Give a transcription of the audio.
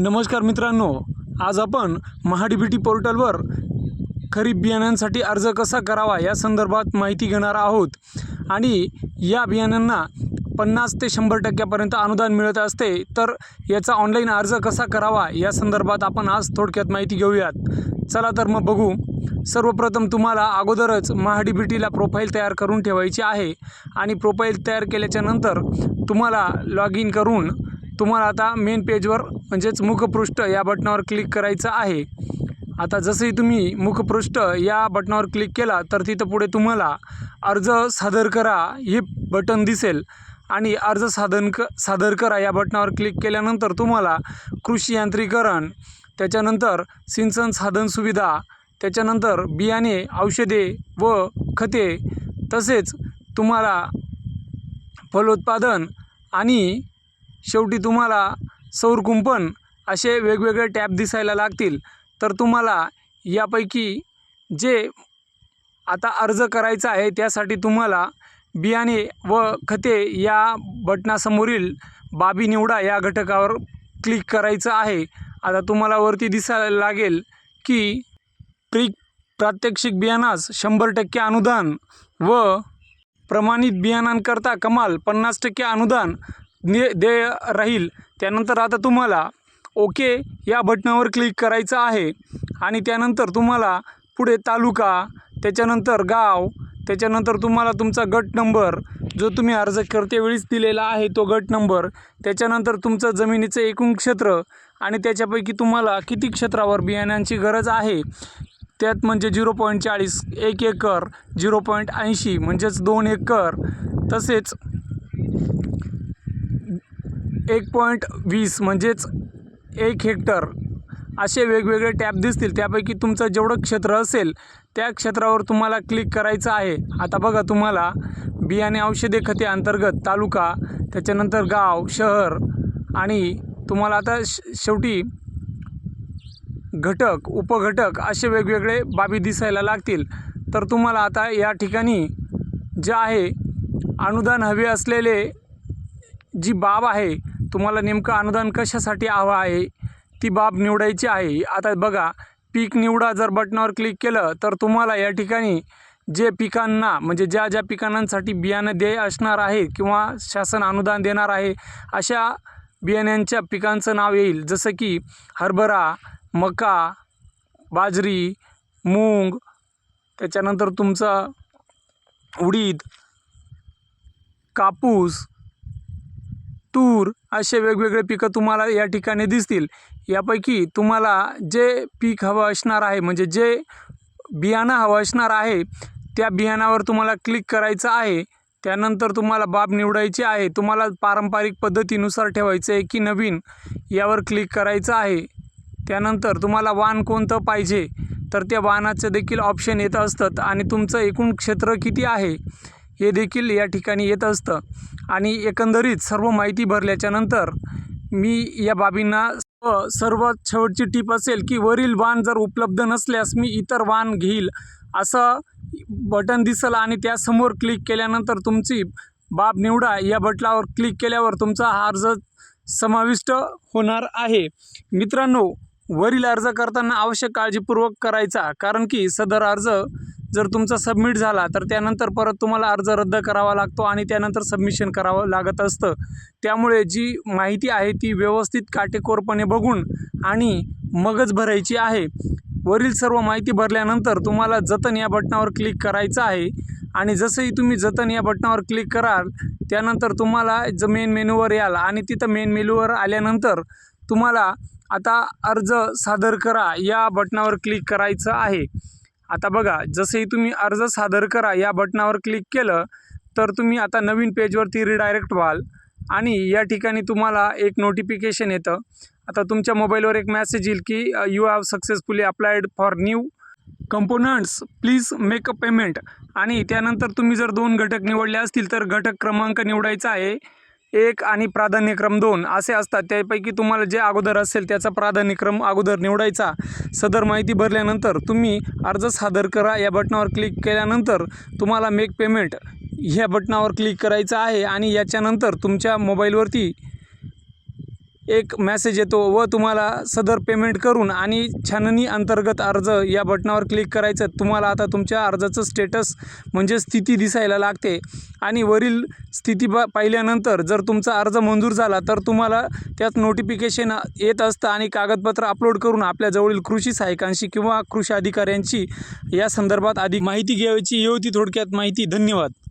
नमस्कार मित्रांनो आज आपण महाडीबीटी पोर्टलवर खरीप बियाण्यांसाठी अर्ज कसा करावा या संदर्भात माहिती घेणार आहोत. आणि या बियाण्यांना पन्नास ते शंभर टक्क्यापर्यंत अनुदान मिळत असते तर याचा ऑनलाईन अर्ज कसा करावा या संदर्भात आपण आज थोडक्यात माहिती घेऊयात. चला तर मग बघू. सर्वप्रथम तुम्हाला अगोदरच महाडीबीटीला प्रोफाईल तयार करून ठेवायची आहे. आणि प्रोफाईल तयार केल्याच्यानंतर तुम्हाला लॉग इन करून तुम्हाला आता मेन पेजवर म्हणजेच मुखपृष्ठ या बटनावर क्लिक करायचं आहे. आता जसंही तुम्ही मुखपृष्ठ या बटनावर क्लिक केला तर तिथं पुढे तुम्हाला अर्ज सादर करा हे बटन दिसेल. आणि अर्ज साधन क सादर करा या बटनावर क्लिक केल्यानंतर तुम्हाला कृषी यांत्रिकरण त्याच्यानंतर सिंचन साधन सुविधा त्याच्यानंतर बियाणे औषधे व खते तसेच तुम्हाला फलोत्पादन आणि शेवटी तुम्हाला सौरकुंपण असे वेगवेगळे टॅब दिसायला लागतील. तर तुम्हाला यापैकी जे आता अर्ज करायचा आहे त्यासाठी तुम्हाला बियाणे व खते या बटणासमोरील बाबी निवडा या घटकावर क्लिक करायचं आहे. आता तुम्हाला वरती दिसायला लागेल की प्री प्रात्यक्षिक बियाणास शंभर टक्के अनुदान व प्रमाणित बियाणांकरता कमाल पन्नास टक्के अनुदान नि देय राहील. त्यानंतर आता तुम्हाला ओके या बटनावर क्लिक करायचं आहे. आणि त्यानंतर तुम्हाला पुढे तालुका त्याच्यानंतर गाव त्याच्यानंतर तुम्हाला तुमचा गट नंबर जो तुम्ही अर्ज करतेवेळीच दिलेला आहे तो गट नंबर त्याच्यानंतर तुमचं जमिनीचं एकूण क्षेत्र आणि त्याच्यापैकी तुम्हाला किती क्षेत्रावर बियाण्यांची गरज आहे. त्यात म्हणजे झिरो पॉईंट चाळीस एक एकर झिरो पॉईंट ऐंशी म्हणजेच दोन एकर तसेच एक पॉईंट वीस म्हणजेच एक हेक्टर असे वेगवेगळे टॅब दिसतील. त्यापैकी तुमचं जेवढं क्षेत्र असेल त्या क्षेत्रावर तुम्हाला क्लिक करायचं आहे. आता बघा तुम्हाला बियाणे औषधे खते अंतर्गत तालुका त्याच्यानंतर गाव शहर आणि तुम्हाला आता श शेवटी घटक उपघटक असे वेगवेगळे बाबी दिसायला लागतील. तर तुम्हाला आता या ठिकाणी जे आहे अनुदान हवे असलेले जी बाब आहे तुम्हाला नेमकं अनुदान कशासाठी हवं आहे? ती बाब निवडायची आहे. आता बघा पीक निवडा जर बटनावर क्लिक केलं तर तुम्हाला या ठिकाणी जे पिकांना म्हणजे ज्या ज्या पिकांसाठी बियाणं देय असणार आहे किंवा शासन अनुदान देणार आहे अशा बियाण्यांच्या पिकांचं नाव येईल. जसं की हरभरा मका बाजरी मूग त्याच्यानंतर तुमचं उडीद कापूस तूर असे वेगवेगळे पिकं तुम्हाला या ठिकाणी दिसतील. यापैकी तुम्हाला जे पीक हवं असणार आहे म्हणजे जे बियाणं हवं असणार आहे त्या बियाणावर तुम्हाला क्लिक करायचं आहे. त्यानंतर तुम्हाला बाब निवडायची आहे. तुम्हाला पारंपरिक पद्धतीनुसार ठेवायचं आहे की नवीन यावर क्लिक करायचं आहे. त्यानंतर तुम्हाला वाण कोणतं पाहिजे? तर त्या वाहनाचं देखील ऑप्शन येत असतात. आणि तुमचं एकूण क्षेत्र किती आहे? हे देखील या ठिकाणी येत असतं. आणि एकंदरीत सर्व माहिती भरल्याच्यानंतर मी या बाबींना व सर्वात शेवटची टीप असेल की वरील वाण जर उपलब्ध नसल्यास मी इतर वाण घेईल असं बटन दिसेल आणि त्यासमोर क्लिक केल्यानंतर तुमची बाब निवडा. या बटलावर क्लिक केल्यावर तुमचा हा अर्ज समाविष्ट होणार आहे. मित्रांनो वरील अर्ज करताना आवश्यक काळजीपूर्वक करायचा कारण की सदर अर्ज जर तुमचा सबमिट झाला तर त्यानंतर परत तुम्हाला अर्ज रद्द करावा लागतो आणि त्यानंतर सबमिशन करावं लागत असतं. त्यामुळे जी माहिती आहे ती व्यवस्थित काटेकोरपणे बघून आणि मगच भरायची आहे. वरील सर्व माहिती भरल्यानंतर तुम्हाला जतन या बटनावर क्लिक करायचं आहे. आणि जसंही तुम्ही जतन या बटनावर क्लिक कराल त्यानंतर तुम्हाला ज मेन मेनूवर याल आणि तिथं मेन मेनूवर आल्यानंतर तुम्हाला आता अर्ज सादर करा या बटनावर क्लिक करायचं आहे. आता बघा जसंही तुम्ही अर्ज सादर करा या बटनावर क्लिक केलं तर तुम्ही आता नवीन पेजवरती रिडायरेक्ट व्हाल. आणि या ठिकाणी तुम्हाला एक नोटिफिकेशन येतं. आता तुमच्या मोबाईलवर एक मॅसेज येईल की you have successfully applied for new components please make a payment आणि त्यानंतर तुम्ही जर दोन घटक निवडले असतील तर घटक क्रमांक निवडायचा आहे. एक आणि प्राधान्यक्रम दोन असे असतात. त्यापैकी तुम्हाला जे अगोदर असेल त्याचा प्राधान्यक्रम अगोदर निवडायचा. सदर माहिती भरल्यानंतर तुम्ही अर्ज सादर करा. या बटनावर क्लिक केल्यानंतर तुम्हाला मेक पेमेंट ह्या बटनावर क्लिक करायचं आहे आणि याच्यानंतर तुमच्या मोबाईलवरती एक मेसेज येतो व तुम्हाला सदर पेमेंट करून आणि छाननी अंतर्गत अर्ज या बटनावर क्लिक करायचं. तुम्हाला आता तुमच्या अर्जाचं स्टेटस म्हणजे स्थिती दिसायला लागते. आणि वरील स्थिती ब पाहिल्यानंतर जर तुमचा अर्ज मंजूर झाला तर तुम्हाला त्यात नोटिफिकेशन येत असतं आणि कागदपत्र अपलोड करून आपल्या जवळील कृषी सहाय्यकांशी किंवा कृषी अधिकाऱ्यांची या संदर्भात अधिक माहिती घ्यायची. ही होती थोडक्यात माहिती. धन्यवाद.